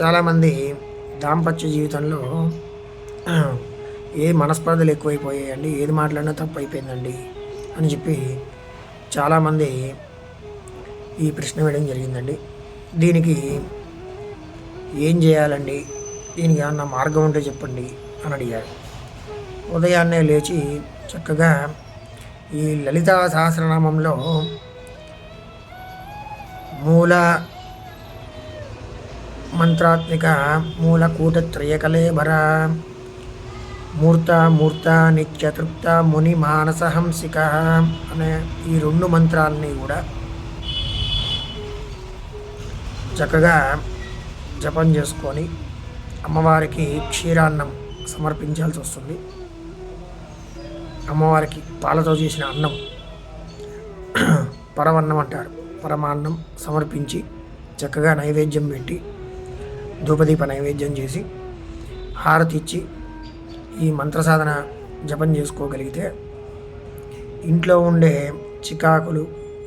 చాలామంది దాంపత్య జీవితంలో ఏ మనస్పర్ధలు ఎక్కువైపోయాయండి ఏది మాట్లాడినా తప్పు అయిపోయిందండి అని చెప్పి చాలామంది ఈ ప్రశ్న వేయడం జరిగిందండి. దీనికి ఏం చేయాలండి? దీనికి ఏమన్నా మార్గం ఉంటే చెప్పండి అని అడిగారు. ఉదయాన్నే లేచి చక్కగా ఈ లలితా సహస్రనామంలో మూల మంత్రాత్మిక మూల కూటత్రయకలేబర మూర్త మూర్త నిత్యతృప్త ముని మానసహంసిక అనే ఈ రెండు మంత్రాలని కూడా చక్కగా జపం చేసుకొని అమ్మవారికి క్షీరాన్నం సమర్పించాల్సి వస్తుంది. అమ్మవారికి పాలతో చేసిన అన్నం పరమన్నం అంటారు. పరమాన్నం సమర్పించి చక్కగా నైవేద్యం పెట్టి ధూపదీప నైవేద్యం చేసి హారతి ఇచ్చి ఈ మంత్ర సాధన జపం చేసుకోగలిగితే ఇంట్లో ఉండే చికాకులు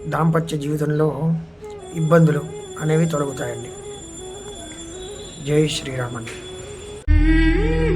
దాంపత్య జీవితంలో ఇబ్బందులు అనేవి తొలగుతాయండి. జై శ్రీరామండి mm